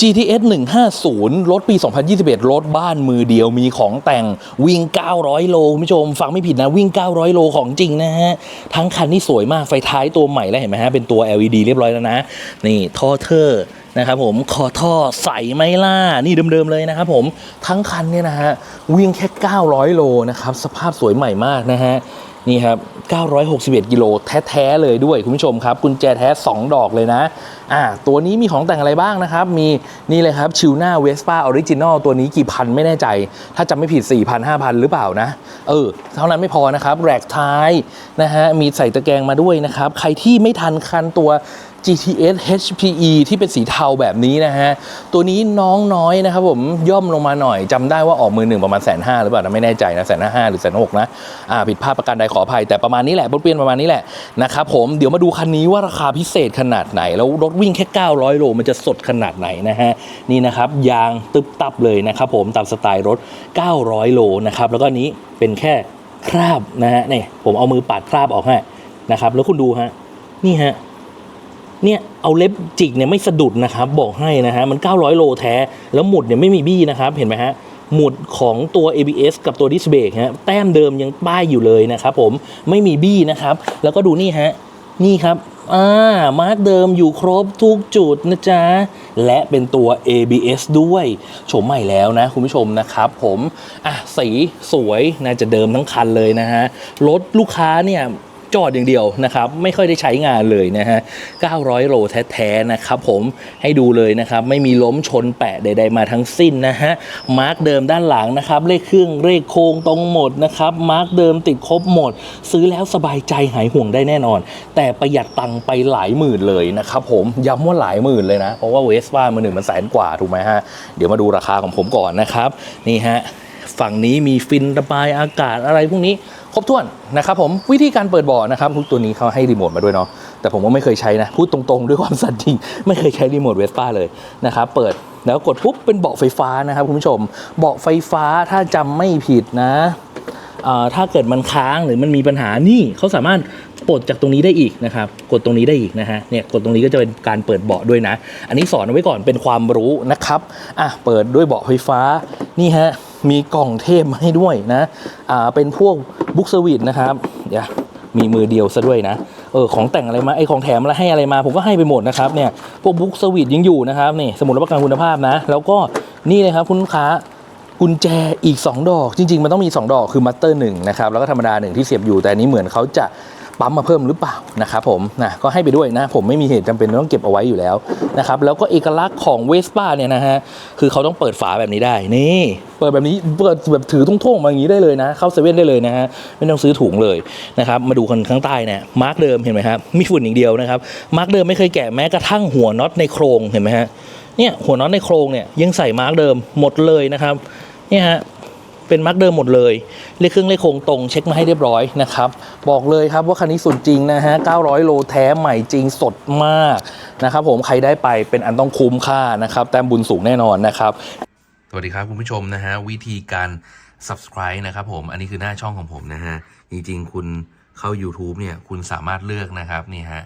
GTS 150 รถปี 2021 รถบ้านมือเดียวมีของแต่งวิ่ง 900 โลคุณผู้ชม ฟังไม่ผิดนะ วิ่ง 900 โลของจริงนะฮะ ทั้งคันนี่สวยมาก ไฟท้ายตัวใหม่แล้วเห็นไหมฮะ เป็นตัว LED เรียบร้อยแล้วนะ นี่ท่อเทอร์นะครับผมคอท่อใสไหมล่ะนี่เดิมๆเลยนะครับผมทั้งคันเนี่ยนะฮะ วิ่งแค่ 900 โลนะครับ สภาพสวยใหม่มากนะฮะ นี่ครับ 961 กิโลแท้ ๆ เลยด้วยคุณผู้ชมครับกุญแจแท้ 2 ดอกเลยนะ อ่า ตัวนี้มีของแต่งอะไรบ้างนะครับ มีนี่เลยครับชิวหน้าเวสป้าออริจินอลตัวนี้กี่พันไม่แน่ใจ ถ้าจำไม่ผิด 4,000 5,000 หรือเปล่านะ เออ เท่านั้นไม่พอนะครับ แรกท้ายนะฮะ มีใส่ตะแกรงมาด้วยนะครับ ใครที่ไม่ทันคันตัว GTS HPE ที่เป็นสีเทาแบบนี้นะฮะ ตัวนี้น้องน้อยนะครับผมย่อมลงมาหน่อยจำได้ว่าออกมือหนึ่งประมาณแสนห้าหรือเปล่านะไม่แน่ใจนะแสนห้าหรือแสนหกนะอ่าผิดพลาดประการใดขออภัย แต่ประมาณนี้แหละบเปลี่ยนประมาณนี้แหละนะครับผมเดี๋ยวมาดูคันนี้ว่าราคาพิเศษขนาดไหน แล้วรถวิ่งแค่ 900 โลมันจะสดขนาดไหนนะฮะนี่นะครับยางตึบตับเลยนะครับผมตามสไตล์รถ 900 โลนะครับแล้วก็นนี้เป็นแค่คราบนะฮะนี่ผมเอามือปัดคราบออกให้นะครับแล้วคุณดูฮะนี่ฮะ เนี่ยเอาเล็บจิกเนี่ยไม่สะดุดนะครับบอกให้นะฮะมัน 900 โลแท้ แล้วหมุดเนี่ยไม่มีบี้นะครับเห็นไหมฮะหมุดของตัว ABS กับตัวดิสเบรกฮะแต้มเดิมยังป้ายอยู่เลยนะครับผมไม่มีบี้นะครับแล้วก็ดูนี่ฮะนี่ครับอ่ามาร์กเดิมอยู่ครบทุกจุดนะจ๊ะ และเป็นตัว ABS ด้วยโฉมใหม่แล้วนะคุณผู้ชมนะครับผม อะ สีสวยน่าจะเดิมทั้งคันเลยนะฮะ รถลูกค้าเนี่ย จอดอย่างเดียวนะครับ ไม่ค่อยได้ใช้งานเลยนะฮะ 900 โลแท้ๆนะครับผมให้ดูเลยนะครับ ไม่มีล้มชนแปะใด ๆ มาทั้งสิ้นนะฮะ มาร์กเดิมด้านหลังนะครับ เลขเครื่องเลขโค้งตรงหมดนะครับ มาร์กเดิมติดครบหมด ซื้อแล้วสบายใจหายห่วงได้แน่นอน แต่ประหยัดตังค์ไปหลายหมื่นเลยนะครับผมย้ำว่าหลายหมื่นเลยนะ เพราะว่าเวสป้ามือหนึ่งมันแสนกว่าถูกไหมฮะ เดี๋ยวมาดูราคาของผมก่อนนะครับ นี่ฮะ ฝั่งนี้มีฟินระบายอากาศอะไรพวกนี้ครบถ้วนนะครับผมวิธีการเปิดบาะนะครับทุกตัวนี้เขาให้รีโมทมาด้วยเนาะแต่ผมว่าไม่เคยใช้นะ พูดตรงๆ ด้วยความสัตย์จริง ไม่เคยใช้รีโมทเวสป้าเลยนะครับเปิดแล้วกดปุ๊บเป็นเบาะไฟฟ้านะครับคุณผู้ชมเบาะไฟฟ้าถ้าจำไม่ผิดนะถ้าเกิดมันค้างหรือมันมีปัญหานี่เขาสามารถปลดจากตรงนี้ได้อีกนะครับ กดตรงนี้ได้อีกนะฮะ เนี่ยกดตรงนี้ก็จะเป็นการเปิดเบาะด้วยนะ อันนี้สอนเอาไว้ก่อนเป็นความรู้นะครับ อะเปิดด้วยเบาะไฟฟ้านี่ฮะ มีกล่องเทพมให้ด้วยนะอ่าเป็นพวกบุ๊กสวิตนะครับเดี๋ยวมีมือเดียวซะด้วยนะเออของแต่งอะไรมาไอของแถมอะไรให้อะไรมา ผมก็ให้ไปหมดนะครับเนี่ยพวกบุ๊กสวิตยังอยู่นะครับนี่สมุดรับประกันคุณภาพนะ แล้วก็นี่เลยครับคุณลูกค้ากุญแจอีก 2 ดอก จริง ๆ มันต้องมี 2 ดอกคือมัตเตอร์หนึ่งนะครับแล้วก็ธรรมดาหนึ่งที่เสียบอยู่แต่อันนี้เหมือนเขาจะ ปั๊มมาเพิ่มหรือเปล่านะครับผมนะก็ให้ไปด้วยนะ ผมไม่มีเหตุจำเป็นต้องเก็บเอาไว้อยู่แล้วนะครับแล้วก็เอกลักษณ์ของเวสป้าเนี่ยนะฮะคือเขาต้องเปิดฝาแบบนี้ได้นี่เปิดแบบนี้เปิดแบบถือทุ่งๆมาอย่างนี้ได้เลยนะ เข้าเซเว่นได้เลยนะฮะไม่ต้องซื้อถุงเลยนะครับมาดูกันข้างใต้เนี่ยมาร์กเดิมเห็นไหมครับมีฝุ่นอย่างเดียวนะครับมาร์กเดิมไม่เคยแกะแม้กระทั่งหัวน็อตในโครงเห็นไหมฮะเนี่ยหัวน็อตในโครงเนี่ยยังใส่มาร์กเดิมหมดเลยนะครับเนี่ยฮะ เป็นมาร์กเดิมหมดเลยเลขเครื่องเลขโครงตรงเช็คมาให้เรียบร้อยนะครับ บอกเลยครับว่าคันนี้สุดจริงนะฮะ 900 โลแท้ใหม่จริงสดมากนะครับผมใครได้ไปเป็นอันต้องคุ้มค่านะครับแต้มบุญสูงแน่นอนนะครับ สวัสดีครับคุณผู้ชมนะฮะ วิธีการ subscribe นะครับผมอันนี้คือหน้าช่องของผมนะฮะ จริงๆ คุณเข้า YouTube เนี่ยคุณสามารถเลือกนะครับนี่ฮะ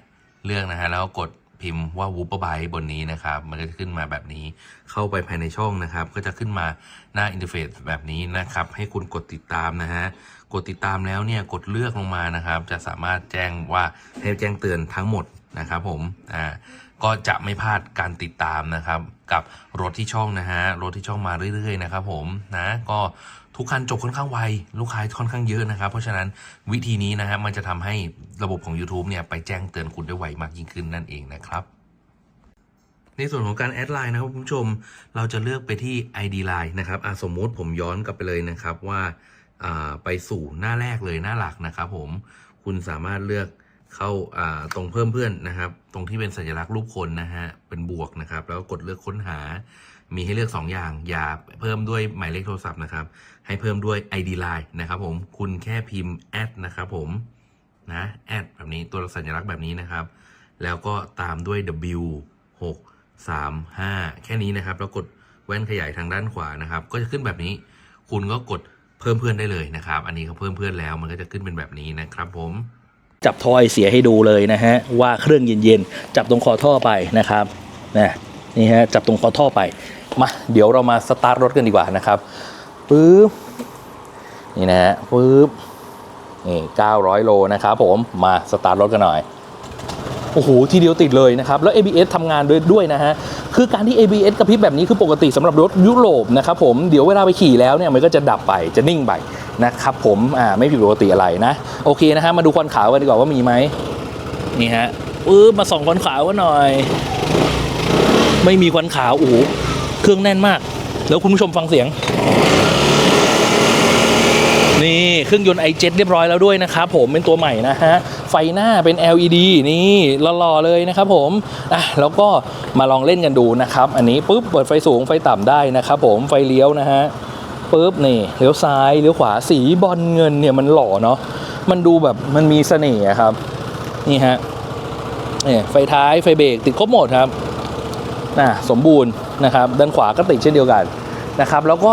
เลือกนะฮะแล้วก็กด พิมพ์ว่า w o o p e r b y t e บนนี้นะครับ มันก็จะขึ้นมาแบบนี้ เข้าไปภายในช่องนะครับ ก็จะขึ้นมาหน้าอินเทอร์เฟซแบบนี้นะครับ ให้คุณกดติดตามนะฮะ กดติดตามแล้วเนี่ยกดเลือกลงมานะครับ จะสามารถแจ้งว่าให้แจ้งเตือนทั้งหมดนะครับผม อ่า ก็จะไม่พลาดการติดตามนะครับ กับรถที่ช่องนะฮะ รถที่ช่องมาเรื่อยๆนะครับผม นะ ก็ ทุกคันจบค่อนข้างไว ลูกค้าค่อนข้างเยอะนะครับ เพราะฉะนั้นวิธีนี้นะฮะมันจะทำให้ระบบของ YouTube เนี่ยไปแจ้งเตือนคุณได้ไวมากยิ่งขึ้นนั่นเองนะครับในส่วนของการแอดไลน์นะครับคุณผู้ชมเราจะเลือกไปที่ ID Line นะครับอะสมมติผมย้อนกลับไปเลยนะครับว่าอ่าไปสู่หน้าแรกเลยหน้าหลักนะครับผมคุณสามารถเลือกเข้าอ่าตรงเพิ่มเพื่อนนะครับ ตรงที่เป็นสัญลักษณ์รูปคนนะฮะเป็นบวกนะครับ แล้วกดเลือกค้นหา มีให้เลือก 2 อย่าง อย่าเพิ่มด้วยหมายเลขโทรศัพท์นะครับ ให้เพิ่มด้วย ID Line นะครับผมคุณแค่พิมพ์แอดนะครับผมนะแอดแบบนี้ตัวสัญลักษณ์แบบนี้นะครับ แล้วก็ตามด้วย W 6 3 5 แค่นี้นะครับ แล้วกดแว่นขยายทางด้านขวานะครับ ก็จะขึ้นแบบนี้ คุณก็กดเพิ่มเพื่อนได้เลยนะครับ อันนี้เขาเพิ่มเพื่อนแล้ว มันก็จะขึ้นเป็นแบบนี้นะครับผมจับทอยเสียให้ดูเลยนะฮะว่าเครื่องเย็นๆจับตรงคอท่อไปนะครับนะนี่ฮะจับตรงคอท่อไป มาเดี๋ยวเรามาสตาร์ทรถกันดีกว่านะครับปึ๊บนี่นะฮะปึ๊บนี่900 โลนะครับผมมาสตาร์ทรถกันหน่อยโอ้โหทีเดียวติดเลยนะครับแล้ว ABS ทำงานด้วยด้วยนะฮะคือการที่ ABS กระพริบแบบนี้คือปกติสำหรับรถยุโรปนะครับผมเดี๋ยวเวลาไปขี่แล้วเนี่ยมันก็จะดับไปจะนิ่งไปนะครับผมอ่าไม่ผิดปกติอะไรนะโอเคนะฮะมาดูควันขาวกันดีกว่าว่ามีไหมนี่ฮะปึ๊บมาส่องควันขาวกันหน่อย ไม่มีควันขาวโอ้โห เครื่องแน่นมาก แล้วคุณผู้ชมฟังเสียง นี่เครื่องยนต์ i7 เรียบร้อยแล้วด้วยนะครับผมเป็นตัวใหม่นะฮะ ไฟหน้าเป็น LED นี่หล่อๆเลยนะครับผมอะแล้วก็มาลองเล่นกันดูนะครับ อันนี้ปุ๊บเปิดไฟสูงไฟต่ำได้นะครับผมไฟเลี้ยวนะฮะปุ๊บนี่เลี้ยวซ้ายเลี้ยวขวาสีบอลเงินเนี่ยมันหล่อเนาะมันดูแบบมันมีเสน่ห์ครับ นี่ฮะเนี่ยไฟท้ายไฟเบรกติดครบหมดครับ นะสมบูรณ์นะครับด้านขวาก็ติดเช่นเดียวกันนะครับแล้วก็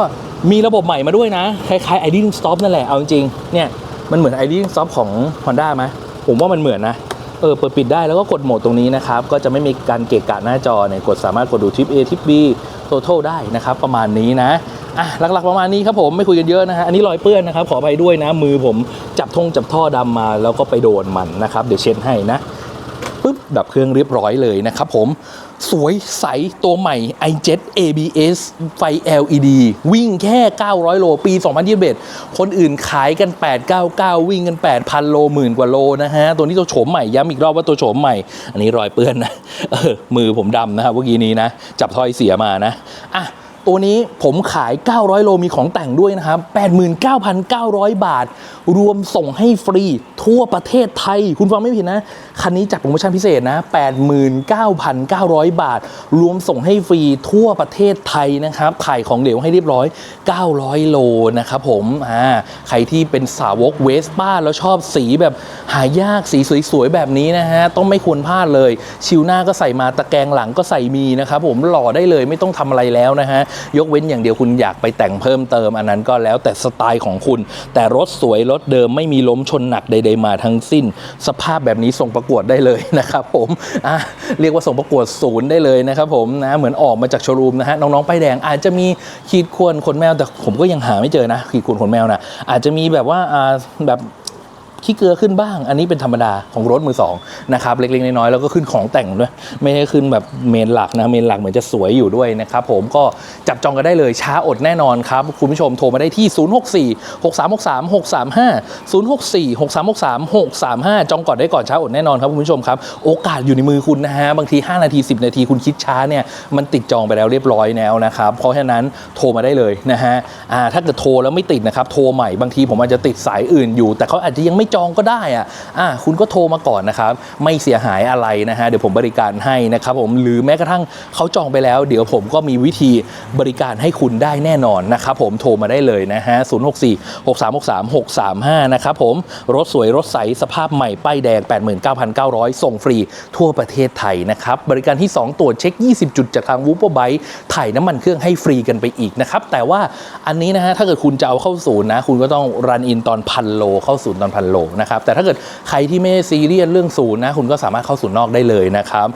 มีระบบใหม่มาด้วยนะ คล้ายๆ idling stop นั่นแหละ เอาจริงๆเนี่ยมันเหมือน idling stop ของ Honda ไหมผมว่ามันเหมือนนะเออเปิดปิดได้แล้วก็กดโหมดตรงนี้นะครับ ก็จะไม่มีการเกะกะหน้าจอเนี่ยกดสามารถกดดูทิป A ทิป B total ได้นะครับ ประมาณนี้นะอะหลักๆประมาณนี้ครับผมไม่คุยกันเยอะนะฮะอันนี้รอยเปื้อนนะครับ ขออภัยด้วยนะ มือผมจับทงจับท่อดำมา แล้วก็ไปโดนมันนะครับ เดี๋ยวเช็ดให้นะ ดับเครื่องเรียบร้อยเลยนะครับผม สวยใสตัวใหม่ i7 ABS ไฟ LED วิ่งแค่ 900 โล ปี 2021 คนอื่นขายกัน 899 วิ่งกัน 8,000 โลหมื่นกว่าโลนะฮะ ตัวนี้ตัวโฉมใหม่ ย้ำอีกรอบว่าตัวโฉมใหม่ อันนี้รอยเปื้อนนะออมือผมดำนะครับเมื่อกี้นี้นะ จับทอยเสียมานะ อะ ตัวนี้ผมขาย 900 โลมีของแต่งด้วยนะครับ 89,900 บาท รวมส่งให้ฟรีทั่วประเทศไทย คุณฟังไม่ผิดนะ คันนี้จัดโปรโมชั่นพิเศษนะ 89,900 บาท รวมส่งให้ฟรีทั่วประเทศไทยนะครับ ขายของเหลวให้เรียบร้อย 900 โลนะครับผมอ่าใครที่เป็นสาวกเวสป้าแล้วชอบสีแบบหายากสีสวยๆแบบนี้นะฮะ ต้องไม่ควรพลาดเลย ชิวหน้าก็ใส่มาตะแกรงหลังก็ใส่มีนะครับผมหล่อได้เลยไม่ต้องทำอะไรแล้วนะฮะยกเว้นอย่างเดียวคุณอยากไปแต่งเพิ่มเติมอันนั้นก็แล้วแต่สไตล์ของคุณ แต่รถสวยรถเดิมไม่มีล้มชนหนักใด ๆมาทั้งสิ้น สภาพแบบนี้ส่งประกวดได้เลยนะครับผมเรียกว่าส่งประกวดศูนย์ได้เลยนะครับผมนะเหมือนออกมาจากโชว์รูมนะฮะน้องๆป้ายแดงอาจจะมีขีดข่วนขนแมวแต่ผมก็ยังหาไม่เจอนะขีดข่วนขนแมวนะอาจจะมีแบบว่าแบบ ขี้เกลือขึ้นบ้าง อันนี้เป็นธรรมดาของรถมือสองนะครับเล็กๆน้อยๆแล้วก็ขึ้นของแต่งด้วย ไม่ได้ขึ้นแบบเมนหลักนะเมนหลักเหมือนจะสวยอยู่ด้วยนะครับผมก็จับจองกันได้เลยช้าอดแน่นอนครับ คุณผู้ชมโทรมาได้ที่ 064 6363 635 064 6363 635 จองก่อนได้ก่อนช้าอดแน่นอนครับคุณผู้ชมครับ โอกาสอยู่ในมือคุณนะฮะบางที 5 นาที 10 นาทีคุณคิดช้าเนี่ยมันติดจองไปแล้วเรียบร้อยแล้วนะครับเพราะฉะนั้นโทรมาได้เลยนะฮะถ้าเกิดโทรแล้วไม่ติดนะครับโทรใหม่บางทีผมอาจจะติดสายอื่นอยู่ แต่เขาอาจจะยังไม่จองก็ได้อะอ่าคุณก็โทรมาก่อนนะครับ ไม่เสียหายอะไรนะฮะเดี๋ยวผมบริการให้นะครับผมหรือแม้กระทั่งเขาจองไปแล้ว เดี๋ยวผมก็มีวิธีบริการให้คุณได้แน่นอนนะครับผมโทรมาได้เลยนะฮะ064 6363 635นะครับผมรถสวยรถใสสภาพใหม่ป้ายแดง 89,900 ส่งฟรีทั่วประเทศไทยนะครับบริการที่ 2 ตรวจเช็ค 20 จุดจากทางวู p ป r ไบ e ถ่ายน้ำมันเครื่องให้ฟรีกันไปอีกนะครับแต่ว่าอันนี้นะฮะถ้าเกิดคุณจะเอาเข้าศูนย์นะ คุณก็ต้องรันอินตอนพันโลเข้าศูนย์ตอนพันโลโลนะครับแต่ถ้าเกิดใครที่ไม่ซีเรียสเรื่องศูนย์นะคุณก็สามารถเข้าศูนย์นอกได้เลยนะครับ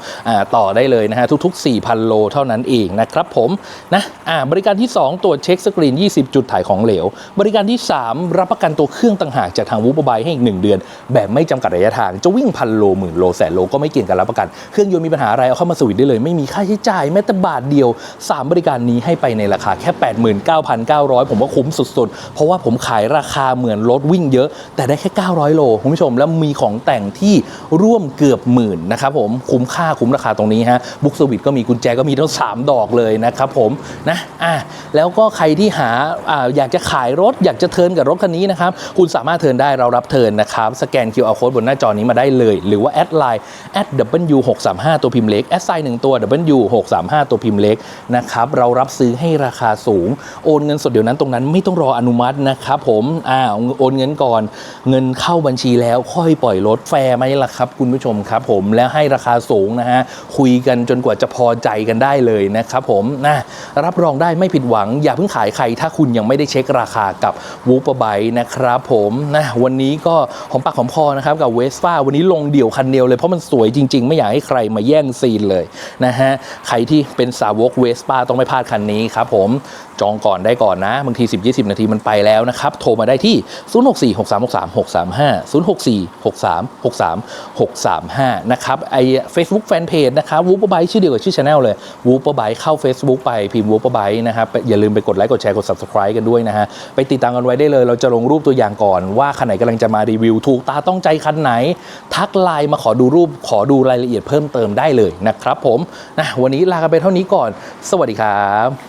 ต่อได้เลยนะฮะทุกๆ 4,000 โลเท่านั้นเองนะครับผมนะบริการที่ 2 ตรวจเช็คสกรีน 20 จุดถ่ายของเหลว บริการที่ 3 รับประกันตัวเครื่องต่างหากจากทางวูบายให้อีก 1 เดือน แบบไม่จำกัดระยะทางจะวิ่งพันโลหมื่นโลแสนโลก็ไม่เกี่ยงกันรับประกัน เครื่องยนต์มีปัญหาอะไรเอาเข้ามาสวิตช์ได้เลย ไม่มีค่าใช้จ่ายแม้แต่บาทเดียว 3 บริการนี้ให้ไปในราคาแค่ 89,900 ผมว่าคุ้มสุดๆ เพราะว่าผมขายราคาเหมือนรถวิ่งเยอะ แต่ได้แค่900 โลคุณผู้ชม แล้วมีของแต่งที่ร่วมเกือบหมื่นนะครับผมคุ้มค่าคุ้มราคาตรงนี้ฮะบุ๊กสวิตก็มีกุญแจก็มีทั้ง 3 ดอกเลยนะครับผมนะอะแล้วก็ใครที่หาอ่าอยากจะขายรถ อยากจะเทิร์นกับรถคันนี้นะครับคุณสามารถเทิร์นได้เรารับเทิร์นนะครับสแกน QR code บนหน้าจอนี้มาได้เลย หรือว่าแอดไลน์แอด W635 ตัวพิมพ์เล็กแอดไซน์หนึ่งตัว W635 ตัวพิมพ์เล็กนะครับเรารับซื้อให้ราคาสูง โอนเงินสดเดี๋ยวนั้นตรงนั้นไม่ต้องรออนุมัตินะครับผมอ่าโอนเงินก่อนเงินเข้าบัญชีแล้วค่อยปล่อยรถแฟร์ไหมล่ะครับ คุณผู้ชมครับผมแล้วให้ราคาสูงนะฮะคุยกันจนกว่าจะพอใจกันได้เลยนะครับผมนะรับรองได้ไม่ผิดหวัง อย่าเพิ่งขายใคร ถ้าคุณยังไม่ได้เช็คราคากับวูปไบนะครับผมนะวันนี้ก็หอมปากหอมคอนะครับกับเวสป้าวันนี้ลงเดี่ยวคันเดียวเลยเพราะมันสวยจริง ๆ ไม่อยากให้ใครมาแย่งซีนเลยนะฮะใครที่เป็นสาวกเวสป้าต้องไม่พลาดคันนี้ครับผมจองก่อนได้ก่อนนะบางที 10-20 นาทีมันไปแล้วนะครับโทรมาได้ที่064 6363 635 064 63 63 635 นะครับไอ Facebook Fanpage นะครับวูปไบชื่อเดียวกับชื่อช anel เลยวูปไบเข้า Facebook ไปพิมพ์วูปไบนะครับอย่าลืมไปกดไลค์กดแชร์กด Subscribe กันด้วยนะฮะ ไปติดตามกันไว้ได้เลย เราจะลงรูปตัวอย่างก่อน ว่าคันไหนกำลังจะมารีวิว ถูกตาต้องใจคันไหน ทักไลน์มาขอดูรูปขอดูรายละเอียดเพิ่มเติมได้เลยนะครับผมนะวันนี้ลากันไปเท่านี้ก่อน สวัสดีครับ